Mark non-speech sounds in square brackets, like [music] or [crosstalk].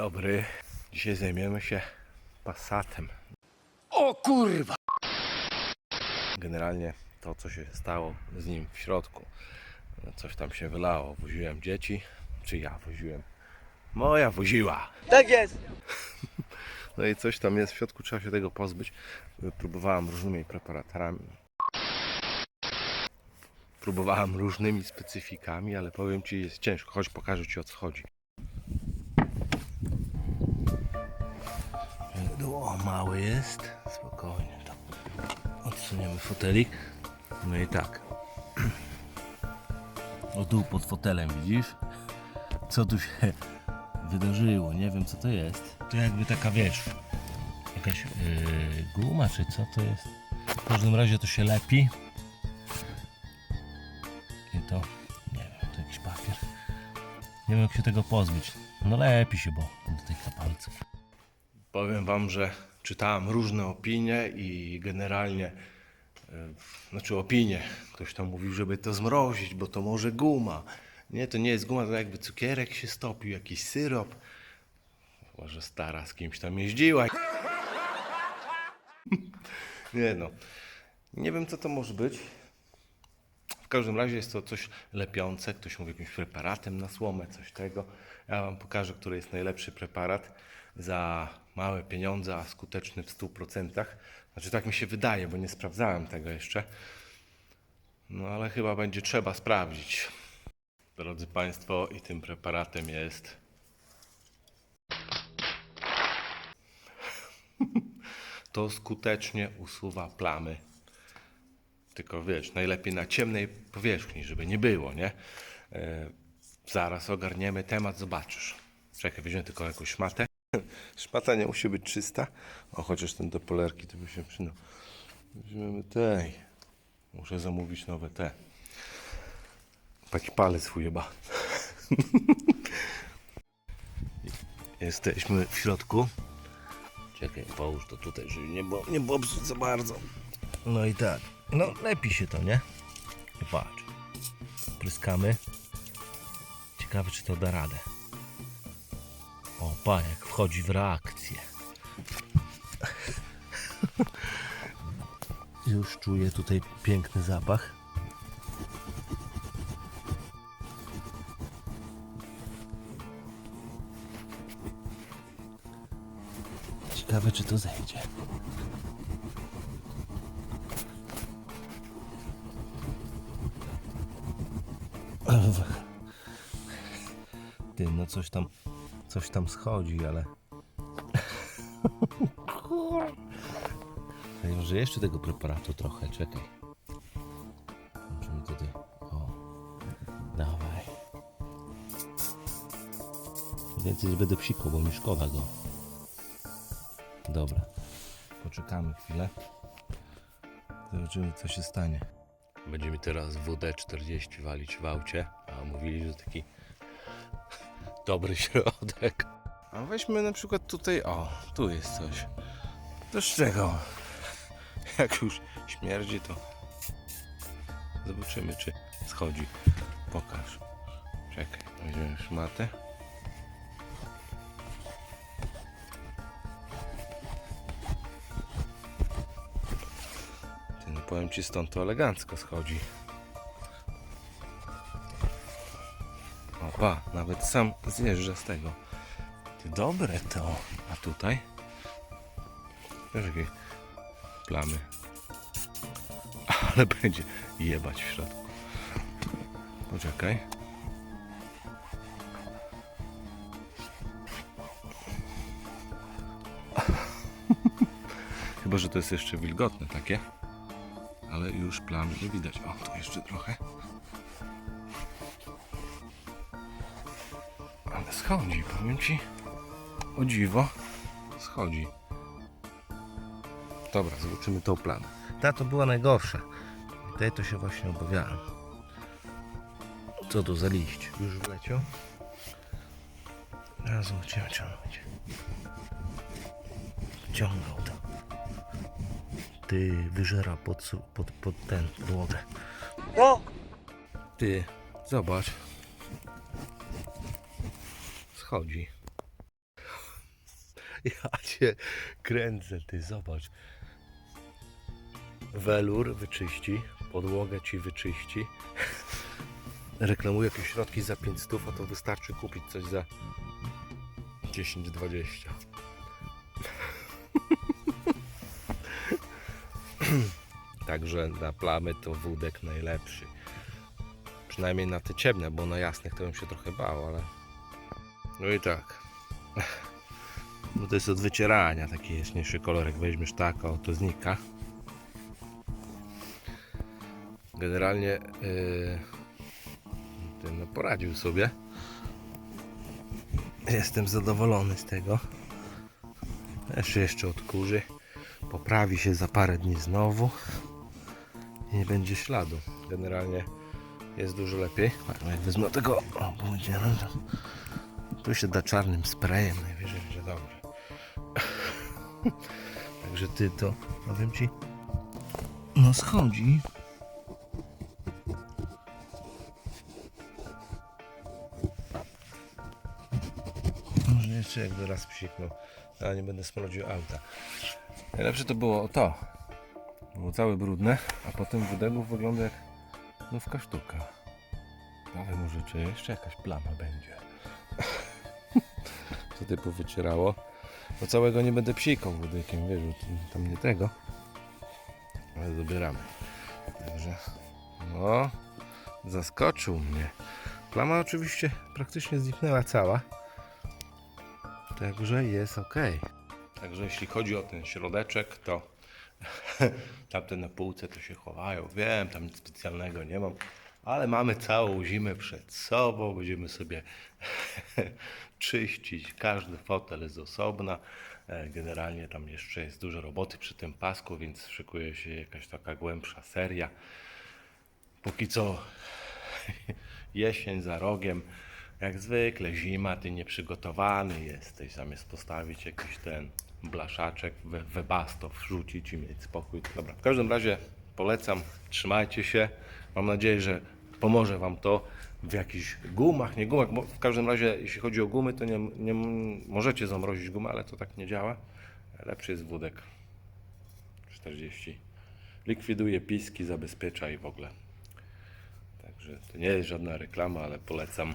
dobry. Dzisiaj zajmiemy się Passatem. O kurwa! Generalnie to, co się stało z nim w środku. Coś tam się wylało. Woziłem dzieci. Czy ja woziłem? Moja woziła. Tak jest. [laughs] No i coś tam jest w środku, trzeba się tego pozbyć. Próbowałem różnymi preparatami. Próbowałem różnymi specyfikami, ale powiem Ci, jest ciężko. Chodź, pokażę Ci o co chodzi. O, mały jest. Spokojnie. To odsuniemy fotelik. No i tak. O dół pod fotelem, widzisz? Co tu się wydarzyło? Nie wiem co to jest. To jakby taka wiesz, jakaś yy, guma czy co to jest? W każdym razie to się lepi. I to, nie wiem, to jakiś papier. Nie wiem jak się tego pozbyć. No lepi się, bo do tych kapalców. Powiem wam, że czytałem różne opinie i generalnie e, znaczy opinie. Ktoś tam mówił, żeby to zmrozić, bo to może guma. Nie, to nie jest guma, to jakby cukierek się stopił, jakiś syrop. Może stara z kimś tam jeździła. [laughs] Nie no. Nie wiem co to może być. Każdym razie jest to coś lepiące. Ktoś mówi jakimś preparatem na słomę, coś tego. Ja Wam pokażę, który jest najlepszy preparat za małe pieniądze, a skuteczny w 100%. Znaczy tak mi się wydaje, bo nie sprawdzałem tego jeszcze. No ale chyba będzie trzeba sprawdzić. Drodzy Państwo, i tym preparatem jest. [laughs] To skutecznie usuwa plamy. Tylko wiesz, najlepiej na ciemnej powierzchni, żeby nie było, nie? E, zaraz ogarniemy temat, zobaczysz. Czekaj, weźmiemy tylko jakąś szmatę. [laughs] Szmata nie musi być czysta. O, chociaż ten do polerki to by się przydał. Weźmiemy tej. Muszę zamówić nowe te. Taki palec chyba. [laughs] Jesteśmy w środku. Czekaj, połóż to tutaj, żeby nie było, nie było za bardzo. No i tak. No lepi się to, nie? Patrz. Pryskamy. Ciekawe, czy to da radę. O, pa, jak wchodzi w reakcję. [laughs] Już czuję tutaj piękny zapach. Ciekawe, czy to zejdzie. Ty, no coś tam, coś tam schodzi, ale... [laughs] Ej, może jeszcze tego preparatu trochę, czekaj. Możemy tutaj, o, dawaj. Więcej będę psikał, bo mi szkoda go. Dobra, poczekamy chwilę. Zobaczymy, co się stanie. Będziemy teraz WD-40 walić w aucie, a mówili, że taki dobry środek. A weźmy na przykład tutaj, o, tu jest coś. To z czego? Jak już śmierdzi, to zobaczymy, czy schodzi. Pokaż. Czekaj, weźmiemy szmatę. Powiem ci, stąd to elegancko schodzi. Opa, nawet sam zjeżdża z tego. Dobre to. A tutaj? Wiesz, jakie plamy. Ale będzie jebać w środku. Poczekaj. [laughs] Chyba, że to jest jeszcze wilgotne takie. Ale już plamy nie widać. O, tu jeszcze trochę. Ale schodzi, powiem ci. O dziwo. Schodzi. Dobra, zobaczymy tą plamę. Ta to była najgorsza. Tej to się właśnie obawiałem. Co to za liść? Już wleciał? Teraz zobaczymy, czy on będzie ciągał to. Ty wyżera pod, su- pod, pod ten podłogę. No, Ty, zobacz. Schodzi. Ja cię kręcę, ty zobacz. Welur wyczyści, podłogę ci wyczyści. Reklamuje jakieś środki za 5 stów, a to wystarczy kupić coś za 10-20. Także na plamy to wódek najlepszy. Przynajmniej na te ciemne, bo na jasnych to bym się trochę bał, ale... No i tak. [laughs] No to jest od wycierania taki jaśniejszy kolor. Jak weźmiesz tak, o, to znika. Generalnie yy, ten no, poradził sobie. Jestem zadowolony z tego. Jeszcze jeszcze odkurzy. Poprawi się za parę dni znowu. I nie będzie śladu. Generalnie jest dużo lepiej. Jak wezmę tego, o, będzie tu się da czarnym sprayem, najwyżej będzie dobrze. [laughs] Także ty to, powiem ci, no schodzi. Może jeszcze jakby raz psiknął, ale nie będę smrodził auta. Najlepsze to było to. Było całe brudne, a potem w wydegu wygląda jak nówka sztuka. Ale może czy jeszcze jakaś plama będzie. [laughs] Co typu wycierało. Bo całego nie będę psikał wódykiem, wiesz, tam nie tego. Ale zabieramy. Także, no, zaskoczył mnie. Plama oczywiście praktycznie zniknęła cała. Także jest ok. Także jeśli chodzi o ten środeczek, to [laughs] tamte na półce to się chowają. Wiem, tam nic specjalnego nie mam, ale mamy całą zimę przed sobą. Będziemy sobie [laughs] czyścić. Każdy fotel z osobna. E, Generalnie tam jeszcze jest dużo roboty przy tym pasku, więc szykuje się jakaś taka głębsza seria. Póki co [laughs] jesień za rogiem. Jak zwykle zima, ty nieprzygotowany jesteś. Zamiast postawić jakiś ten blaszaczek we, we basto, wrzucić i mieć spokój. Dobra, w każdym razie polecam, trzymajcie się. Mam nadzieję, że pomoże Wam to w jakichś gumach, nie gumach, w każdym razie jeśli chodzi o gumy, to nie, nie możecie zamrozić gumy, ale to tak nie działa. Lepszy jest wódek 40. Likwiduje piski, zabezpiecza i w ogóle. Także to nie jest żadna reklama, ale polecam.